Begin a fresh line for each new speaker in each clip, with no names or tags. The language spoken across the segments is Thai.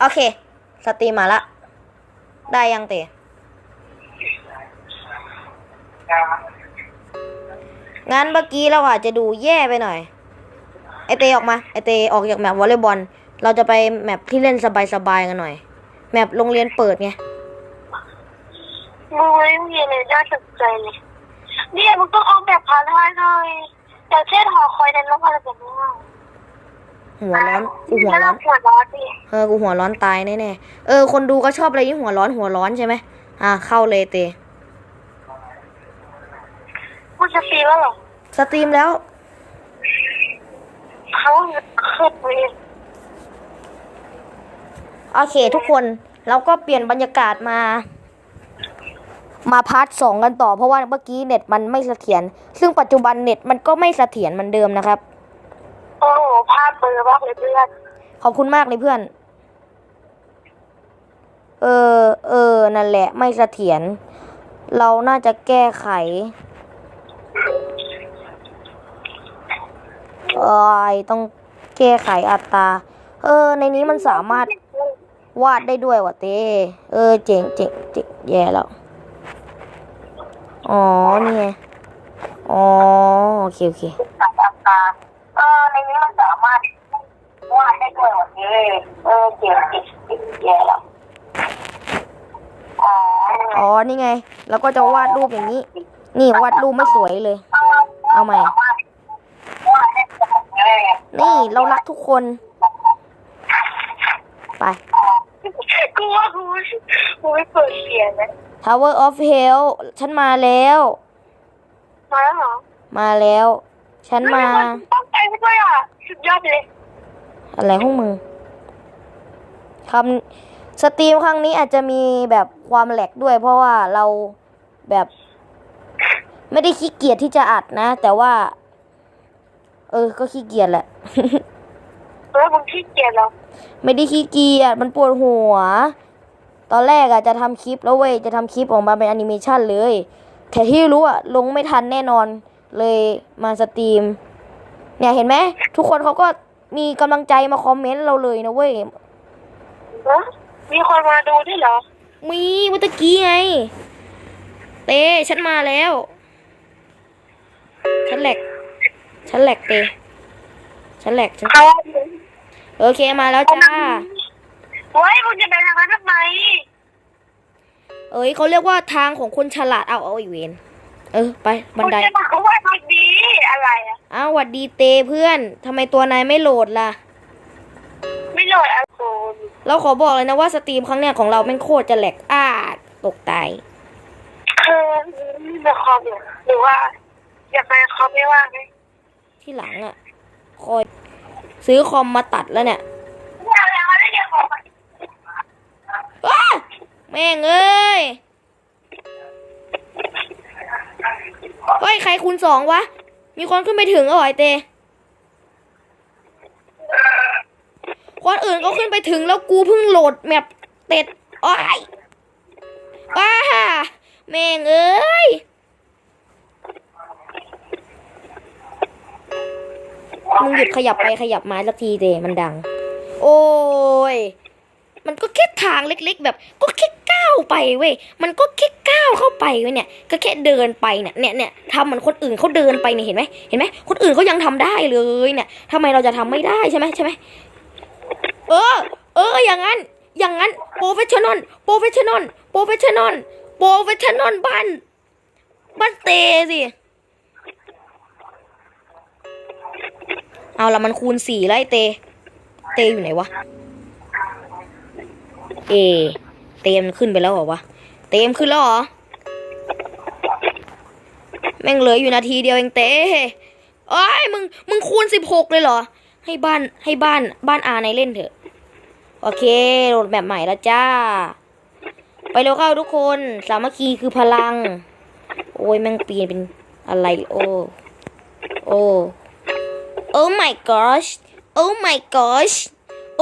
โอเค สตรีมมาละ ได้ยังเตงั้นเมื่อกี้เราอาจจะดูแย่ไปหน่อย ไอเตออกมา ไอเตออกจากแมปวอลเลย์บอล เราจะไปแมปที่เล่นสบายๆกันหน่อย แมปโรงเรียนเปิดไง
มึงไม่มีอะไรน่าสนใจเลยเนี่ยมึงต้องเอาแบบพาราหน่อยอย่เช่นหอคอยในโลกอะไรแบบนี้
หัวร้อนกูหัวร้อน
หัวร้อนดิ
เออ กูหัวร้อนตายแน่ๆ เออ คนดูก็ชอบอะไรที่หัวร้อนหัวร้อนใช่ไหม อะเข้าเลยเต
มึงจะฟีแล้วเหรอ
สตรีมแล้ว
เขาขึ้นไป
โอเค ทุกคน เราก็เปลี่ยนบรรยากาศมา มาพาร์ทสองกันต่อเพราะว่าเมื่อกี้เน็ตมันไม่เสถียร ซึ่งปัจจุบันเน็ตมันก็ไม่เสถียรเหมือนเดิมนะครับ
โอ้โห ภาพเบลอร์มากเลยเพื่อน
ขอบคุณมากเลยเพื่อน เออ เออ นั่นแหละ ไม่เสถียร เราน่าจะแก้ไขเอยต้องแก้ไขอัตรา เออ ในนี้มันสามารถวาดได้ด้วยวะเต้เออ เจ๋งเจ๋งเจ๋งแย่แล้ว อ๋อ นี่ไง อ๋อ โอเค โอเค
ตาตา วาดได้ด้วยวันนี้เออเจ๋งจริงแย่แล้วอ๋อ
อ๋อ นี่ไง แล้วก็จะวาดรูปอย่างนี้ นี่วาดรูปไม่สวยเลย เอาใหม่ นี่เรารักทุกคน ไป
กูว่ากูกูไม่เปิดเสียงนะ
Tower of Hell ฉันมาแล้ว
มาแล้วเหรอ
มาแล้ว ฉันมา
ตั้งใจไปด้วยอะ สุดยอดเลย
อะไรของมึงคำสตรีมครั้งนี้อาจจะมีแบบความแหลกด้วย เพราะว่าเราแบบ ไม่ได้ขี้เกียจที่จะอัดนะ แต่ว่า เออ ก็ขี้เกียจแหละ
เออมึงขี้เกียจเหรอ
ไม่ได้ขี้เกียจมันปวดหัว ตอนแรกอะจะทำคลิปแล้วเว้ยจะทำคลิปออกมาเป็นแอนิเมชันเลยแต่ที่รู้อะลงไม่ทันแน่นอนเลยมาสตรีม เนี่ยเห็นไหมทุกคนเขาก็ มีกำลังใจมาคอมเมนต์เราเลยนะเว้ย
ฮะมีคนมาดูด้วยเหรอ
มีเมื่อตะกี้ไง เต้ฉันมาแล้ว ฉันแหลก ฉันแหลกเต้ฉันแหลกฉัน
เขา
โอเคมาแล้วจ้า
เฮ้ยมึงจะไปทางนั้นทำไม
เอ้ยเขาเรียกว่าทางของคนฉลาดเอาเอาอีกเวน เออไปบันได
มึงจะมาเขาว่าทางดี อะไรอะ
อ้าวหวัดดีเตเพื่อนทำไมตัวนายไม่โหลดล่ะ
ไม่โหลดอะโซน
เราขอบอกเลยนะว่าสตรีมครั้งเนี้ยของเราแม่งโคตรจะแหลกอ้าตกตาย
คือในคอมเนี่ยหรือว่า อยากไปคอมไม่ว่างไหม
ที่หลังอะ่ะคอย ซื้อคอมมาตัดแล้วเนี่ย
อยากแล้วแล้วอยากคอม
อ้าแม่งเอ้ยเฮ้ยใครคูณสองวะ มีคนขึ้นไปถึงแล้วเหรอไอเตคนอื่นก็ขึ้นไปถึงแล้วกูเพิ่งโหลดแมปเป็ดอ้ายว้าแม่งเอ้ยมึงหยุดขยับไปขยับมาสักทีเดมันดัง โอ้ย มันก็แค่ทางเล็กๆ แบบก็แค่ ไปเว้ย มันก็แค่ก้าวเข้าไปเว้ยเนี่ย ก็แค่เดินไปเนี่ย เนี่ยเนี่ยทำเหมือนคนอื่นเขาเดินไปเนี่ยเห็นไหมเห็นไหมคนอื่นเขายังทำได้เลยเนี่ยทำไมเราจะทำไม่ได้ใช่ไหมใช่ไหมเออ เออ อย่างนั้น อย่างนั้นโปรเฟชชั่นอลโปรเฟชชั่นอลโปรเฟชชั่นอลโปรเฟชชั่นอลบ้านบ้านเตสิเอาละมันคูณสี่แล้วไอเต เตอยู่ไหนวะ เอ ตมขึ้นไปแล้วเหรอวะ เตมขึ้นแล้วเหรอ แม่งเหลืออยู่นาทีเดียวเองเต้เอ้ยมึงมึงคูณสิบหกเลยเหรอ ให้บ้านให้บ้านบ้านอาในเล่นเถอะ โอเคโหลดแบบใหม่แล้วจ้า ไปเร็วเข้าทุกคน สามัคคีคือพลัง โอ้ยแม่งเปลี่ยนเป็นอะไรโอ้โอ้ Oh my gosh Oh my gosh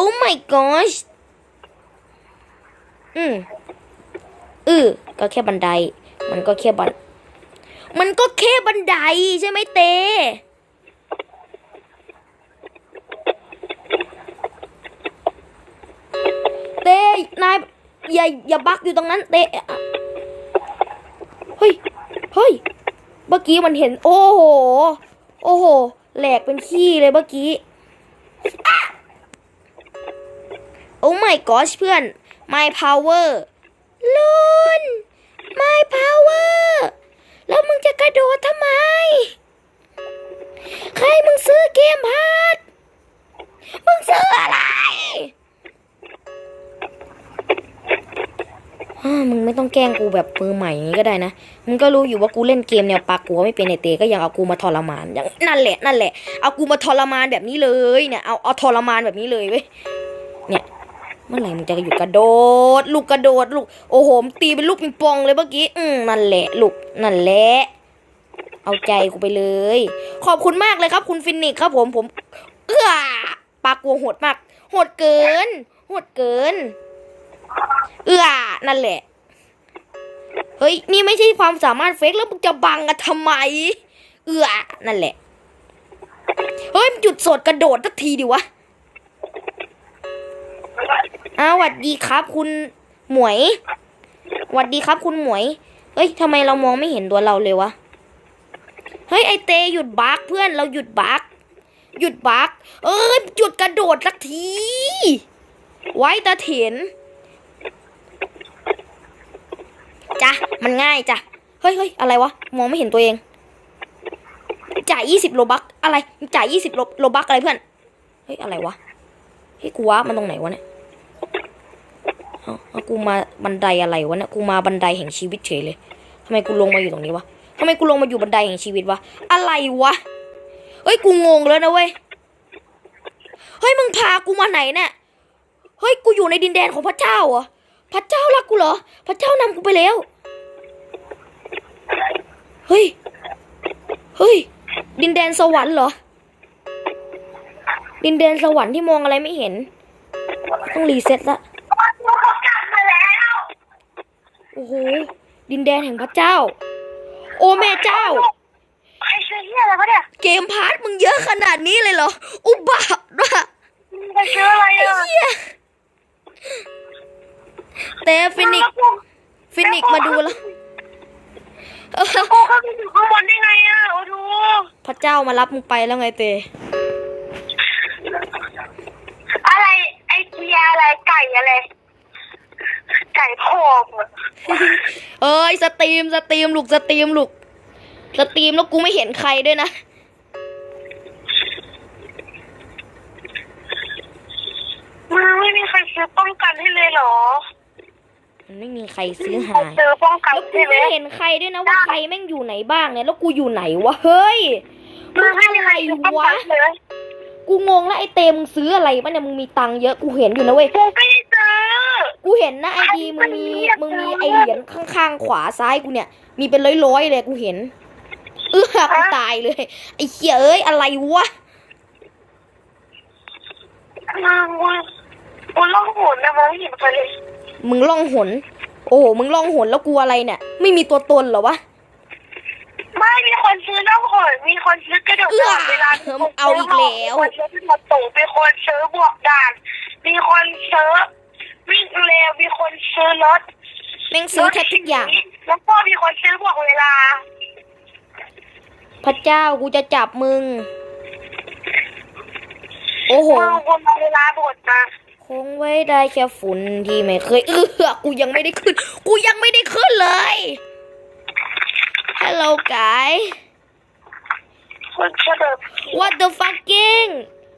Oh my gosh อืมอือก็แค่บันได มันก็แค่บัน มันก็แค่บันไดใช่ไหมเตเตนายอย่าอย่าบักอยู่ตรงนั้น เตเฮ้ยเฮ้ยเมื่อกี้มันเห็น โอ้โห โอ้โหแหลกเป็นขี้เลยเมื่อกี้ โอ้ my gosh เพื่อน my power ลุน my power แล้วมึงจะกระโดดทำไม ใครมึงซื้อเกมพาร์ทมึงซื้ออะไรมึงไม่ต้องแกล้งกูแบบมือใหม่อย่างนี้ก็ได้นะ มึงก็รู้อยู่ว่ากูเล่นเกมแนวปากกัวไม่เป็นไอเตก็ยังเอากูมาทรมานอย่างนั่นแหละนั่นแหละ เอากูมาทรมานแบบนี้เลยเนี่ย เอาเอาทรมานแบบนี้เลยเว้ย เมื่อไหร่มึงจะหยุดกระโดด ลูกกระโดดลูกโอ้โหมตีเป็นลูกปิงปองเลยเมื่อกี้อืมนั่นแหละลูกนั่นแหละเอาใจกูไปเลย ขอบคุณมากเลยครับ คุณฟินิกครับผมผม เอื้อปากกัวโหดมากโหดเกินโหดเกิน เอื้อนั่นแหละเฮ้ยนี่ไม่ใช่ความสามารถเฟกแล้วมึงจะบังกันทำไม เอื้อนั่นแหละเฮ้ยมึงหยุดสดกระโดดสักทีดิวะ อ้าวสวัสดีครับ คุณหมวยสวัสดีครับ คุณหมวยเฮ้ยทำไมเรามองไม่เห็นตัวเราเลยวะ เฮ้ยไอเตหยุดบักเพื่อนเราหยุดบักหยุดบักเอ้ยหยุดกระโดดสักที ไว้ตาเถนจ้ะมันง่ายจ้ะเฮ้ยเฮ้ยอะไรวะ มองไม่เห็นตัวเอง จ่ายยี่สิบโลบักอะไร จ่ายยี่สิบโลบักอะไรเพื่อน เฮ้ย อะไรวะ เฮ้ยกูว่ามันตรงไหนวะเนี่ยเอาเอากูมาบันไดอะไรวะเนี่ยกูมาบันไดแห่งชีวิตเฉยเลยทำไมกูลงมาอยู่ตรงนี้วะทำไมกูลงมาอยู่บันไดแห่งชีวิตวะอะไรวะเฮ้ยกูงงแล้วนะเว้ยเฮ้ยมึงพากูมาไหนเนี่ยเฮ้ยกูอยู่ในดินแดนของพระเจ้าเหรอพระเจ้ารักกูเหรอ พระเจ้านำกูไปแล้วเฮ้ยเฮ้ยดินแดนสวรรค์เหรอ ดินแดนสวรรค์ที่มองอะไรไม่เห็น ต้องรีเซ็ตละ
ลูกเขากลับมาแล้ว
โอ้โหดินแดนแห่งพระเจ้า โอ้แม่เจ้า
ใครซื้อเฮียอะไรวะเนี่ย
เกมพาร์ทมึงเยอะขนาดนี้เลยเหรอ อุบาทว่ะ
มึงไปซื้ออะไร
ไอ้
อะ
เหี้ยแต่ฟินิกซ์ฟินิกซ์มาดูแล้วเออ
กูเข้าไปอยู่ข้างบนได้ไงอะโอ้ดู
พระเจ้ามารับมึงไปแล้วไงเต
ยอะไรไก่อะไร ไก่พอกหมด
เอ้ยสตรีมสตรีมลูกสตรีมลูกสตรีมแล้วกูไม่เห็นใครด้วยนะ
มึงไม่มีใครซื้อป้องกันให้เลยเหรอ
มันไม่มีใครซื้อ
ใคร
หา
ซื้อป้องกัน
แล้วกู
ให้ไหม
ไม่เห็นใครด้วยนะว่าใครแม่งอยู่ไหนบ้างเนี่ยแล้วกูอยู่ไหนวะเฮ้ย
มึ
มึ
ง
ง
ไม่
อะ
มี
ไร
ใครซื้อป้อง
วะ
กันเลย
กูงงแล้วไอ้เตมึงซื้ออะไรปะเนี่ยมึงมีตังค์เยอะกูเห็นอยู่นะเว้ย
กูไม่ได้ซื้อ
กูเห็นนะไอดีมึงมีมึงมีไอเหรียญข้างๆขวาซ้ายกูเนี่ย มีเป็นร้อยๆเลยกูเห็น เออกูตายเลย ไอ้เหี้ยเอ้ยอะไรวะ
มึงกูกูล่องหนนะมองไม่เห็นใครเลย
มึงล่องหน โอ้โหมึงล่องหนแล้วกูอะไรเนี่ย ไม่มีตัวตนเหรอวะ
ไม่มีคน ซื้อล่องหนมีคนซื้อกระโดด
เอื้อ
เวลา
เอาอีกแล้ว
มีคนซื้อมาตู่มีคนซื้อบวกด่านมีคนซื้อวิ่งเร็วมีคนซื้อรถ
แม่งซื้อแทบทุกอย่าง
แล้วก็มีคนซื้อบวกเวลา
พระเจ้ากูจะจับมึง โอ้โห
มึงคนเอาเวลาบดมา
คงไว้ได้แค่ฝุ่นที่ไม่เคยเออกูยังไม่ได้ขึ้น กูยังไม่ได้ขึ้นเลย Hello guy
คนกระโดด
What the fucking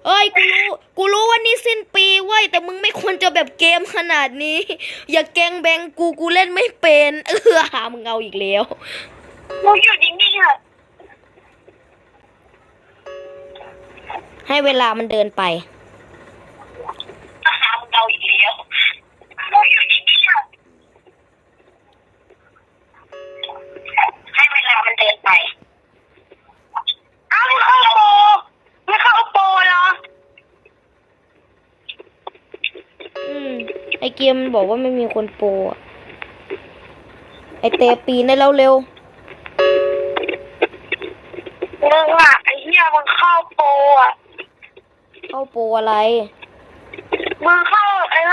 เอ้ยกูรู้กูรู้ว่านี่สิ้นปีเว้ยแต่มึงไม่ควรจะแบบเกมขนาดนี้ อย่าแกล้งแบงกูกูเล่นไม่เป็น เออหามึงเอาอีกแล้ว
มึงอยู่นิ่งๆเถอะ
ให้เวลามันเดินไป
หามึงเอาอีกแล้วมึงอยู่นิ่งๆเถอะให้เวลามันเดินไปเอ้ามึงเข้าโปรไม่เข้าโปรเหรอ
อืม ไอเกมมันบอกว่าไม่มีคนโปรอะไอเตปีนได้แล้วเร็ว
มึงอะไอ้เหี้ยมึงเข้าโปรอะ
เข้าโปรอะไร
มึงเข้า